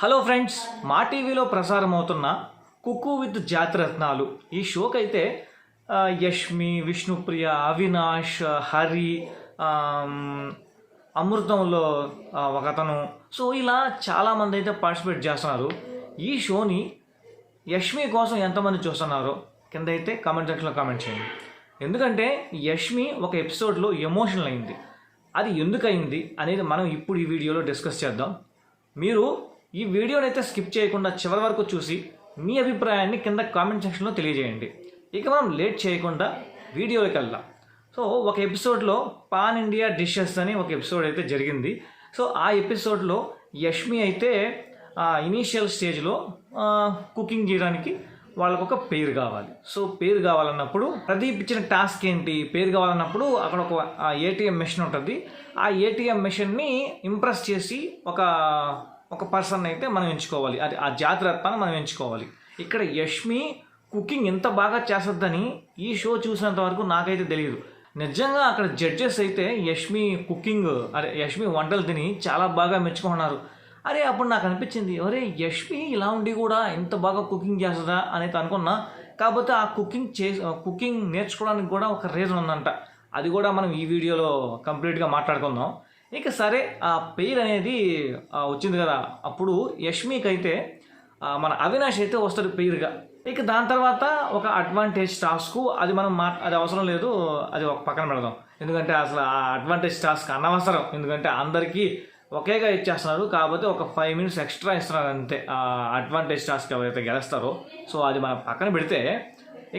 Hello friends మా టీవీలో ప్రసారం అవుతున్న కుక్కు విత్ జాతిరత్నాలు. ఈ షోకైతే యష్మి విష్ణుప్రియ అవినాష్ హరి అమృతంలో ఒకతను. సో ఇలా చాలామంది అయితే పార్టిసిపేట్ చేస్తున్నారు. ఈ షోని యష్మి కోసం ఎంతమంది చూస్తున్నారో కింద అయితే కామెంట్ సెక్షన్లో కామెంట్ చేయండి. ఎందుకంటే యష్మి ఒక ఎపిసోడ్లో ఎమోషనల్ అయింది. అది ఎందుకు అయింది అనేది మనం ఇప్పుడు ఈ వీడియోలో డిస్కస్ చేద్దాం. మీరు ఈ వీడియోని అయితే స్కిప్ చేయకుండా చివరి వరకు చూసి మీ అభిప్రాయాన్ని కింద కామెంట్ సెక్షన్లో తెలియజేయండి. ఇక మనం లేట్ చేయకుండా వీడియోకి వెళ్దాం. సో ఒక ఎపిసోడ్లో పాన్ ఇండియా డిషెస్ అని ఒక ఎపిసోడ్ అయితే జరిగింది. సో ఆ ఎపిసోడ్లో యష్మి అయితే ఇనీషియల్ స్టేజ్లో కుకింగ్ చేయడానికి వాళ్ళకు ఒక పేరు కావాలి. సో పేరు కావాలన్నప్పుడు ప్రదీప్ ఇచ్చిన టాస్క్ ఏంటి? పేరు కావాలన్నప్పుడు అక్కడ ఒక ఏటీఎం మెషిన్ ఉంటుంది. ఆ ఏటీఎం మెషిన్ని ఇంప్రెస్ చేసి ఒక ఒక పర్సన్ అయితే మనం ఎంచుకోవాలి. అది ఆ జాతిరత్నాన్ని మనం ఎంచుకోవాలి. ఇక్కడ యష్మి కుకింగ్ ఎంత బాగా చేస్తుందని ఈ షో చూసినంత వరకు నాకైతే తెలియదు. నిజంగా అక్కడ జడ్జెస్ అయితే యష్మి కుకింగ్ అరే యష్మి వంటలు తిని చాలా బాగా మెచ్చుకున్నారు అరే అప్పుడు నాకు అనిపించింది అరే యష్మి ఇలా ఉండి కూడా ఇంత బాగా కుకింగ్ చేస్తుందా? అనేది అనుకున్నా. కాకపోతే ఆ కుకింగ్ చే కుకింగ్ నేర్చుకోవడానికి కూడా ఒక రీజన్ ఉందంట. అది కూడా మనం ఈ వీడియోలో కంప్లీట్గా మాట్లాడుకుందాం. ఇక సరే ఆ పేరు అనేది వచ్చింది కదా. అప్పుడు యష్మికి అయితే మన అవినాష్ అయితే వస్తాడు పెయిర్గా ఇక దాని తర్వాత ఒక అడ్వాంటేజ్ టాస్క్ అది మనం మా అది అవసరం లేదు అది ఒక పక్కన పెడదాం. ఎందుకంటే అసలు ఆ అడ్వాంటేజ్ టాస్క్ అనవసరం. ఎందుకంటే అందరికీ ఒకేగా ఇచ్చేస్తున్నారు కాకపోతే ఒక ఫైవ్ మినిట్స్ ఎక్స్ట్రా ఇస్తున్నారు అంతే. ఆ అడ్వాంటేజ్ టాస్క్ ఎవరైతే గెలుస్తారో. సో అది మనం పక్కన పెడితే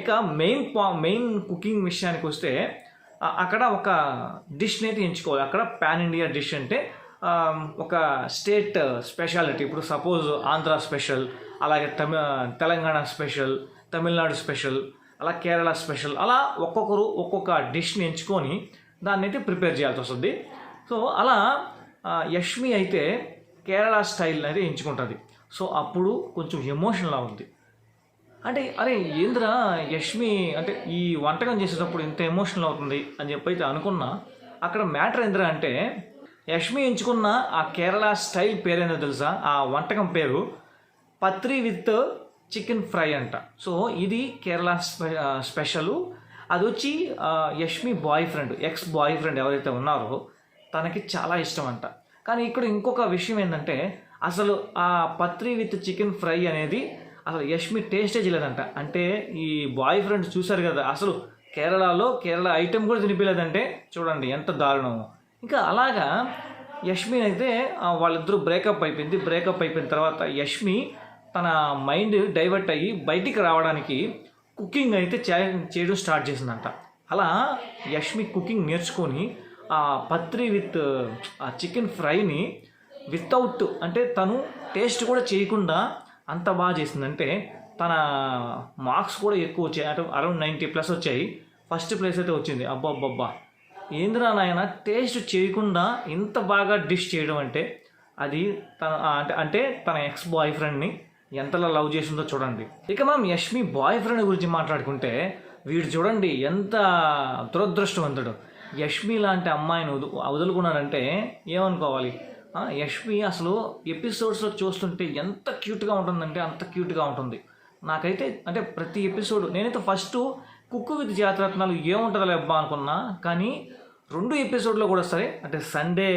ఇక మెయిన్ పా మెయిన్ కుకింగ్ విషయానికి వస్తే అక్కడ ఒక డిష్ని అయితే ఎంచుకోవాలి. అక్కడ పాన్ ఇండియా డిష్ అంటే ఒక స్టేట్ స్పెషాలిటీ. ఇప్పుడు సపోజ్ ఆంధ్ర స్పెషల్ అలాగే తమి తెలంగాణ స్పెషల్ తమిళనాడు స్పెషల్ అలా కేరళ స్పెషల్ అలా ఒక్కొక్కరు ఒక్కొక్క డిష్ని ఎంచుకొని దాన్ని అయితే ప్రిపేర్ చేయాల్సి వస్తుంది. సో అలా యష్మి అయితే కేరళ స్టైల్ అయితే ఎంచుకుంటుంది. సో అప్పుడు కొంచెం ఎమోషనల్ ఉంది. అంటే అరే ఏంద్రా యష్మి అంటే ఈ వంటకం చేసేటప్పుడు ఇంత ఎమోషనల్ అవుతుంది అని చెప్పి అయితే అనుకున్నా అక్కడ మ్యాటర్ ఏంద్రా అంటే యష్మి ఎంచుకున్న ఆ కేరళ స్టైల్ పేరేందో తెలుసా? ఆ వంటకం పేరు పత్రి విత్ చికెన్ ఫ్రై అంట. సో ఇది కేరళ స్పె స్పెషల్. అది వచ్చి Yashmi boy friend ex boy friend ఎవరైతే ఉన్నారో తనకి చాలా ఇష్టం అంట కానీ ఇక్కడ ఇంకొక విషయం ఏంటంటే అసలు ఆ పత్రి విత్ చికెన్ ఫ్రై అనేది అసలు యష్మి టేస్టే చేయలేదంట. అంటే ఈ బాయ్ ఫ్రెండ్ చూశారు కదా అసలు కేరళలో కేరళ ఐటెం కూడా తినిపించలేదంటే చూడండి ఎంత దారుణమో. ఇంకా అలాగా యష్మి అయితే వాళ్ళిద్దరూ బ్రేకప్ అయిపోయింది. బ్రేకప్ అయిపోయిన తర్వాత యష్మి తన మైండ్ డైవర్ట్ అయ్యి బయటికి రావడానికి కుకింగ్ అయితే చే- చేయడం స్టార్ట్ చేసిందంట. అలా యష్మి కుకింగ్ నేర్చుకొని ఆ పత్రి విత్ ఆ చికెన్ ఫ్రైని వితౌట్ అంటే తను టేస్ట్ కూడా చేయకుండా అంత బాగా చేసిందంటే తన మార్క్స్ కూడా ఎక్కువ వచ్చాయి. అంటే అరౌండ్ నైంటీ ప్లస్ వచ్చాయి. ఫస్ట్ ప్లేస్ అయితే వచ్చింది. అబ్బబ్బబ్బా. ఏందిరా నాయన టేస్ట్ చేయకుండా ఇంత బాగా డిష్ చేయడం అంటే అది తన అంటే అంటే తన ఎక్స్ బాయ్ ఫ్రెండ్ని ఎంతలా లవ్ చేసిందో చూడండి. ఇక మనం యష్మి బాయ్ ఫ్రెండ్ గురించి మాట్లాడుకుంటే వీడు చూడండి ఎంత దురదృష్టవంతుడు. యష్మి లాంటి అమ్మాయిని వదు వదులుకున్నాడంటే ఏమనుకోవాలి? యష్మి అసలు ఎపిసోడ్స్లో చూస్తుంటే ఎంత క్యూట్గా ఉంటుందంటే అంత క్యూట్గా ఉంటుంది. నాకైతే అంటే ప్రతి ఎపిసోడ్ నేనైతే ఫస్ట్ కుక్కు విత్ జాతరత్నాలు ఏముంటుందో అబ్బా అనుకున్నా కానీ రెండు ఎపిసోడ్లో కూడా సరే అంటే సండే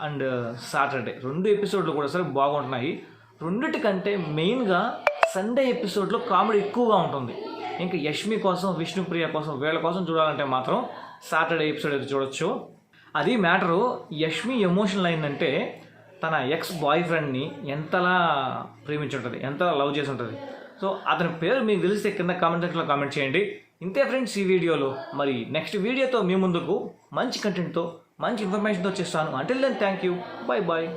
అండ్ సాటర్డే రెండు ఎపిసోడ్లు కూడా సరే బాగుంటున్నాయి. రెండిటికంటే మెయిన్గా సండే ఎపిసోడ్లో కామెడీ ఎక్కువగా ఉంటుంది. ఇంకా యష్మి కోసం విష్ణుప్రియ కోసం వీళ్ళ కోసం చూడాలంటే మాత్రం సాటర్డే ఎపిసోడ్ అయితే చూడొచ్చు. అది మ్యాటరు యష్మి ఎమోషనల్ అయిందంటే తన ఎక్స్ బాయ్ ఫ్రెండ్ని ఎంతలా ప్రేమించుంటుంది ఎంతలా లవ్ చేసి ఉంటుంది సో అతని పేరు మీకు తెలిస్తే కింద కామెంట్ సెక్షన్లో కామెంట్ చేయండి. ఇంతే ఫ్రెండ్స్ ఈ వీడియోలో. మరి నెక్స్ట్ వీడియోతో మీ ముందుకు మంచి కంటెంట్తో మంచి ఇన్ఫర్మేషన్తో చేస్తాను. Until then thank you bye bye